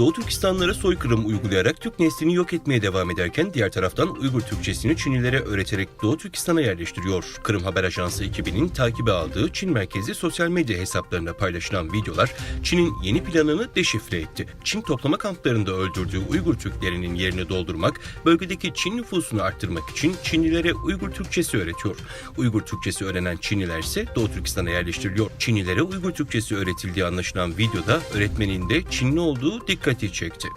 Doğu Türkistanlılara soykırım uygulayarak Türk neslini yok etmeye devam ederken diğer taraftan Uygur Türkçesini Çinlilere öğreterek Doğu Türkistan'a yerleştiriyor. Kırım Haber Ajansı ekibinin takibe aldığı Çin merkezli sosyal medya hesaplarına paylaşılan videolar Çin'in yeni planını deşifre etti. Çin toplama kamplarında öldürdüğü Uygur Türklerinin yerini doldurmak, bölgedeki Çin nüfusunu arttırmak için Çinlilere Uygur Türkçesi öğretiyor. Uygur Türkçesi öğrenen Çinliler ise Doğu Türkistan'a yerleştiriliyor. Çinlilere Uygur Türkçesi öğretildiği anlaşılan videoda öğretmenin de Çinli olduğu dikkati çekti.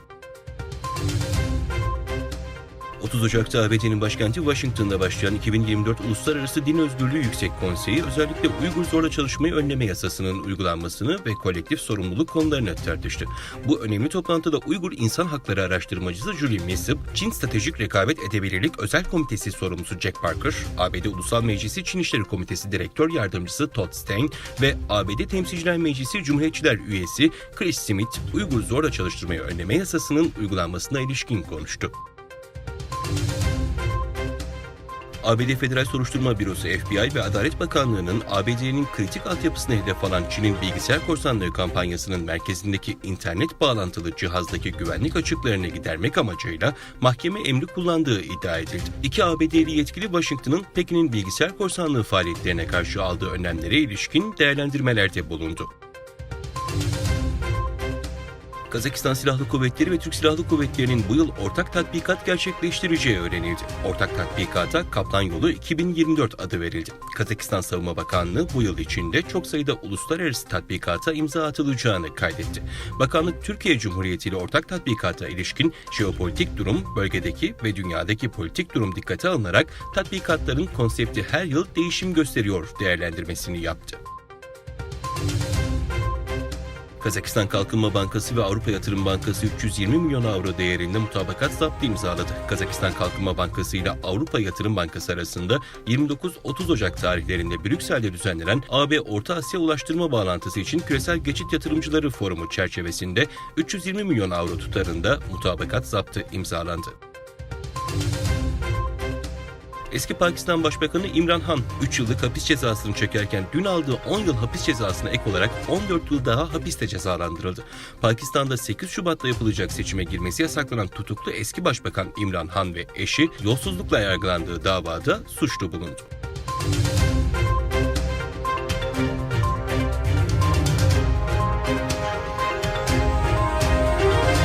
30 Ocak'ta ABD'nin başkenti Washington'da başlayan 2024 Uluslararası Din Özgürlüğü Yüksek Konseyi özellikle Uygur zorla çalışmayı önleme yasasının uygulanmasını ve kolektif sorumluluk konularını tartıştı. Bu önemli toplantıda Uygur İnsan Hakları Araştırmacısı Julie Millsap, Çin Stratejik Rekabet Edebilirlik Özel Komitesi sorumlusu Jack Parker, ABD Ulusal Meclisi Çin İşleri Komitesi Direktör Yardımcısı Todd Stein ve ABD Temsilciler Meclisi Cumhuriyetçiler üyesi Chris Smith, Uygur zorla çalıştırmayı önleme yasasının uygulanmasına ilişkin konuştu. ABD Federal Soruşturma Bürosu FBI ve Adalet Bakanlığı'nın ABD'nin kritik altyapısına hedef alan Çin'in bilgisayar korsanlığı kampanyasının merkezindeki internet bağlantılı cihazdaki güvenlik açıklarını gidermek amacıyla mahkeme emri kullandığı iddia edildi. İki ABD'li yetkili Washington'ın Pekin'in bilgisayar korsanlığı faaliyetlerine karşı aldığı önlemlere ilişkin değerlendirmelerde bulundu. Kazakistan Silahlı Kuvvetleri ve Türk Silahlı Kuvvetleri'nin bu yıl ortak tatbikat gerçekleştireceği öğrenildi. Ortak tatbikata Kaplan Yolu 2024 adı verildi. Kazakistan Savunma Bakanlığı bu yıl içinde çok sayıda uluslararası tatbikata imza atılacağını kaydetti. Bakanlık Türkiye Cumhuriyeti ile ortak tatbikata ilişkin jeopolitik durum, bölgedeki ve dünyadaki politik durum dikkate alınarak tatbikatların konsepti her yıl değişim gösteriyor değerlendirmesini yaptı. Kazakistan Kalkınma Bankası ve Avrupa Yatırım Bankası 320 milyon avro değerinde mutabakat zaptı imzaladı. Kazakistan Kalkınma Bankası ile Avrupa Yatırım Bankası arasında 29-30 Ocak tarihlerinde Brüksel'de düzenlenen AB Orta Asya Ulaştırma Bağlantısı için Küresel Geçit Yatırımcıları Forumu çerçevesinde 320 milyon avro tutarında mutabakat zaptı imzalandı. Eski Pakistan Başbakanı İmran Han 3 yıllık hapis cezasını çekerken dün aldığı 10 yıl hapis cezasına ek olarak 14 yıl daha hapiste cezalandırıldı. Pakistan'da 8 Şubat'ta yapılacak seçime girmesi yasaklanan tutuklu eski başbakan İmran Han ve eşi yolsuzlukla yargılandığı davada suçlu bulundu.